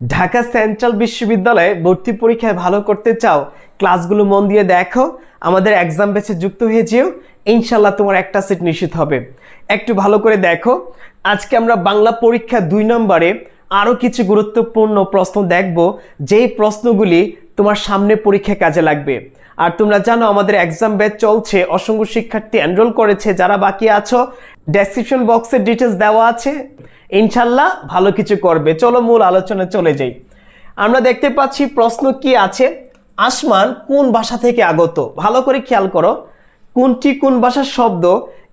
Dhaka central বিশ্ববিদ্যালয়ে ভর্তি পরীক্ষায় ভালো করতে চাও, ক্লাসগুলো মন দিয়ে দেখো, আমাদের এক্সাম বেছে যুক্ত হয়ে যেও ইনশাল্লাহ তোমার একটা সিট নিশ্চিত হবে। একটু ভালো করে দেখো, আজকে আমরা বাংলা পরীক্ষা দুই নম্বরে আরও কিছু গুরুত্বপূর্ণ প্রশ্ন দেখব, যেই প্রশ্নগুলি তোমার সামনে পরীক্ষায় কাজে লাগবে। আর তোমরা জানো, আমাদের এক্সাম ব্যাচ চলছে। অসংখ্য শিক্ষার্থী এনরোল করেছে। যারা বাকি আছো ডেসক্রিপশন বক্সের ডিটেলস দেওয়া আছে। ইনশাল্লাহ ভালো কিছু করবে। চলো মূল আলোচনায় চলে যাই। আমরা দেখতে পাচ্ছি, প্রশ্ন কি আছে? আসমান কোন ভাষা থেকে আগত? ভালো করে খেয়াল করো। কোনটি কোন ভাষার শব্দ?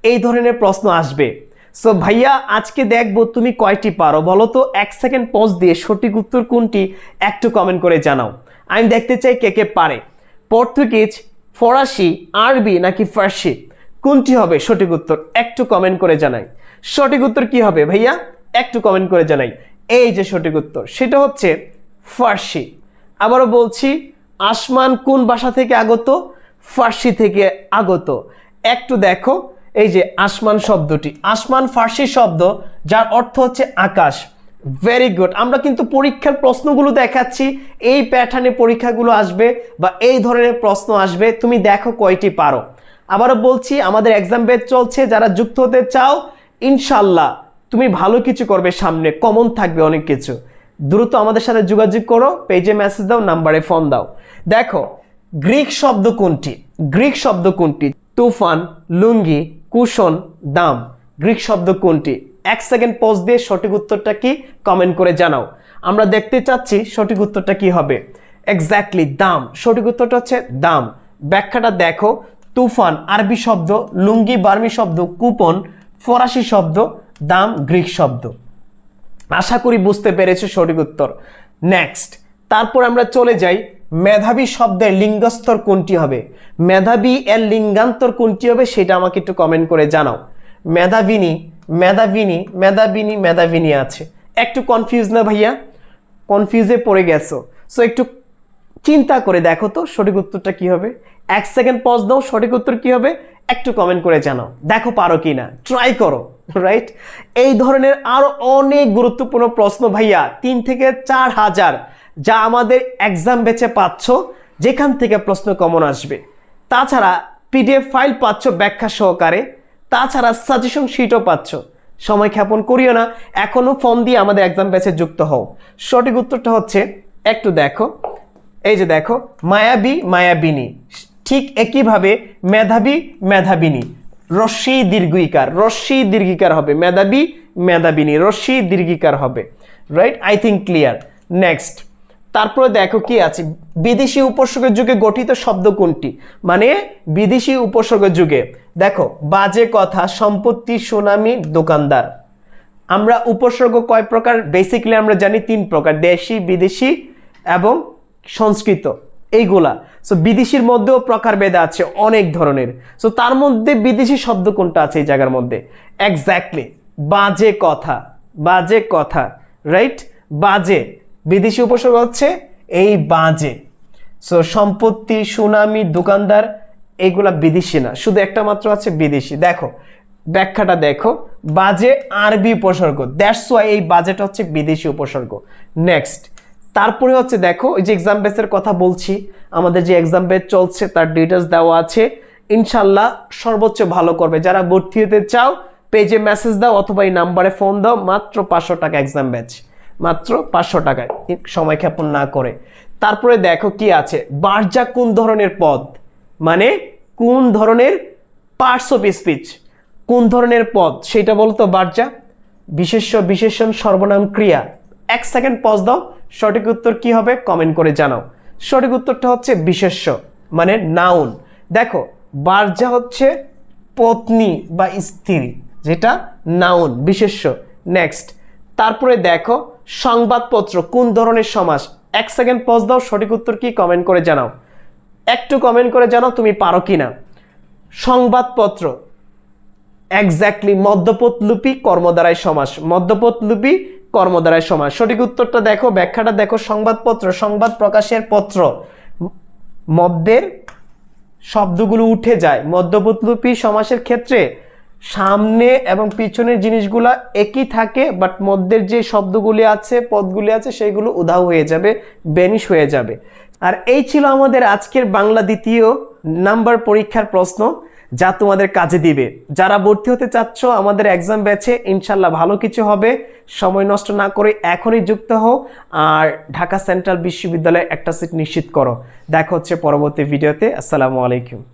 এই ধরনের প্রশ্ন আসবে। সো ভাইয়া, আজকে দেখব তুমি কয়টি পারো? বলো তো, এক সেকেন্ড পজ দিয়ে সঠিক উত্তর কোনটি? একটু কমেন্ট করে জানাও। আমি দেখতে চাই কে কে পারে। পর্তুগিজ, ফরাসি, আরবি নাকি ফার্সি? কোনটি হবে সঠিক উত্তর? একটু কমেন্ট করে জানাই। সঠিক উত্তর কি হবে ভাইয়া? একটু কমেন্ট করে জানাই। এই যে সঠিক উত্তর, সেটা হচ্ছে ফার্সি। আবারও বলছি, আসমান কোন ভাষা থেকে আগত? ফার্সি থেকে আগত। একটু দেখো, এই যে আসমান শব্দটি। আসমান ফার্সি শব্দ, যার অর্থ হচ্ছে আকাশ। ভেরি গুড আমরা কিন্তু পরীক্ষার প্রশ্নগুলো দেখাচ্ছি। এই প্যাটার্নে পরীক্ষাগুলো আসবে বা এই ধরনের প্রশ্ন আসবে। তুমি দেখো কয়টি পারো। আবারও বলছি, আমাদের এক্সাম বেচ চলছে। যারা যুক্ত হতে চাও ইনশাল্লাহ তুমি ভালো কিছু করবে সামনে। কমন থাকবে অনেক কিছু। দ্রুত আমাদের সাথে যোগাযোগ করো পেজে মেসেজ দাও নাম্বারে ফোন দাও। দেখো গ্রিক শব্দ কোনটি? গ্রিক শব্দ কোনটি? তুফান, লুঙ্গি, কুশন, দাম। গ্রিক শব্দ কোনটি? এক সেকেন্ড পজ দিয়ে সঠিক উত্তরটা কি কমেন্ট করে জানাও। আমরা দেখতে চাচ্ছি সঠিক উত্তরটা কি হবে। এক্স্যাক্টলি দাম। সঠিক উত্তরটা হচ্ছে দাম। ব্যাখ্যাটা দেখো। তুফান, আরবি শব্দ, লুঙ্গি, বার্মি শব্দ, কুপন, ফরাসি শব্দ, দাম, গ্রিক শব্দ। আশা করি বুঝতে পেরেছ সঠিক উত্তর। নেক্সট তারপর আমরা চলে যাই। মেধাবী শব্দের লিঙ্গস্তর কোনটি হবে? মেধাবী এর লিঙ্গান্তর কোনটি হবে সেটা আমাকে একটু কমেন্ট করে জানাও। মেধাবিনী মেধাবিনী মেধাবিনী মেধাবিনী আছে। একটু কনফিউজ না ভাইয়া? কনফিউজে পড়ে গেছো। সো একটু চিন্তা করে দেখো তো, সঠিক উত্তরটা কি হবে? এক সেকেন্ড পজ দাও, সঠিক উত্তর কি হবে? একটু কমেন্ট করে জানাও। দেখো পারো কি না? ট্রাই করো রাইট এই ধরনের আরও অনেক গুরুত্বপূর্ণ প্রশ্ন ভাইয়া, তিন থেকে চার হাজার, যা আমাদের এক্সাম বেচে পাচ্ছ, যেখান থেকে প্রশ্ন কমন আসবে। তাছাড়া পিডিএফ ফাইল পাচ্ছ ব্যাখ্যা সহকারে। তাছাড়া সাজেশন শিটও পাচ্ছ। সময় ক্ষেপণ করিও না, এখনও ফোন দিয়ে আমাদের এক্সাম ব্যাচে যুক্ত হও। সঠিক উত্তরটা হচ্ছে, একটু দেখো। এই যে দেখো, মায়াবী, মায়াবিনী। ঠিক একইভাবে মেধাবী, মেধাবিনী। রশ্মি দীর্ঘিকার রশ্মি দীর্ঘিকার হবে। মেধাবী, মেধাবিনী, রশ্মি দীর্ঘিকার হবে। Right I think clear next তারপরে দেখো কি আছে? বিদেশি উপসর্গের যুগে গঠিত শব্দ কোনটি? মানে বিদেশি উপসর্গের যুগে। দেখো, বাজে কথা, সম্পত্তি, সুনামি, দোকানদার। আমরা উপসর্গ কয় প্রকার? বেসিক্যালি আমরা জানি তিন প্রকার, দেশি, বিদেশি এবং সংস্কৃত। এইগুলা। সো বিদেশির মধ্যেও প্রকারভেদ আছে অনেক ধরনের। সো তার মধ্যে বিদেশি শব্দ কোনটা আছে এই জায়গার মধ্যে? এক্স্যাক্টলি বাজে কথা বাজে কথা রাইট বাজে। বিদেশি উপসর্গ হচ্ছে এই বাজে। সো সম্পত্তি, সুনামি, দোকানদার এইগুলা বিদেশি না। শুধু একটা মাত্র আছে বিদেশি। দেখো, ব্যাখ্যাটা দেখো। বাজে আরবি উপসর্গ। দ্যাটস ওয়াই এই বাজেট হচ্ছে বিদেশি উপসর্গ। নেক্সট তারপরে হচ্ছে দেখো, ওই যে এক্সাম বেসের কথা বলছি, আমাদের যে এক্সাম বেস চলছে, তার ডিটেলস দেওয়া আছে। ইনশাল্লাহ সর্বোচ্চ ভালো করবে। যারা ভর্তি হতে চাও পেজে মেসেজ দাও অথবা এই নাম্বারে ফোন দাও, মাত্র পাঁচশো টাকা এক্সাম ব্যাচ মাত্র পাঁচশো টাকায়। সময় ক্ষেপণ না করে। তারপরে দেখো কি আছে। বার্জা কোন ধরনের পদ? মানে কোন ধরনের পার্টস অফ স্পিচ কোন ধরনের পদ? সেটা বলতো বার্জা। বিশেষ্য, বিশেষণ, সর্বনাম, ক্রিয়া। এক সেকেন্ড পজ দাও। সঠিক উত্তর কি হবে? কমেন্ট করে জানাও। সঠিক উত্তরটা হচ্ছে বিশেষ্য মানে নাউন দেখো, বার্জা হচ্ছে পত্নী বা স্ত্রী, যেটা নাউন বিশেষ্য। নেক্সট তারপরে দেখো সংবাদপত্র কোন ধরনের সমাস এক সেকেন্ড পজ দাও, সঠিক উত্তর কি? কমেন্ট করে জানাও। একটু কমেন্ট করে জানাও, তুমি পারো কি না সংবাদপত্র এক্স্যাক্টলি মধ্যপথলুপি কর্মদ্বারায় সমাস। মধ্যপথলুপি কর্মদ্বারায় সমাস। সঠিক উত্তরটা দেখো, ব্যাখ্যাটা দেখো, সংবাদপত্র, সংবাদ প্রকাশের পত্র। মদ্যের শব্দগুলো উঠে যায়। মধ্যপথলুপি সমাসের ক্ষেত্রে সামনে এবং পিছনের জিনিসগুলা একই থাকে বাট মধ্যের যে শব্দগুলি আছে, পদগুলি আছে, সেগুলো উধাও হয়ে যাবে, বেনিশ হয়ে যাবে। আর এই ছিল আমাদের আজকের বাংলা দ্বিতীয় নাম্বার পরীক্ষার প্রশ্ন, যা তোমাদের কাজে দিবে। যারা ভর্তি হতে চাচ্ছ, আমাদের এক্সাম ব্যাচে ইনশাল্লাহ ভালো কিছু হবে। সময় নষ্ট না করে এখনই যুক্ত হও, আর ঢাকা সেন্ট্রাল বিশ্ববিদ্যালয়ে একটা সিট নিশ্চিত করো। দেখা হচ্ছে পরবর্তী ভিডিওতে। আসসালামু আলাইকুম।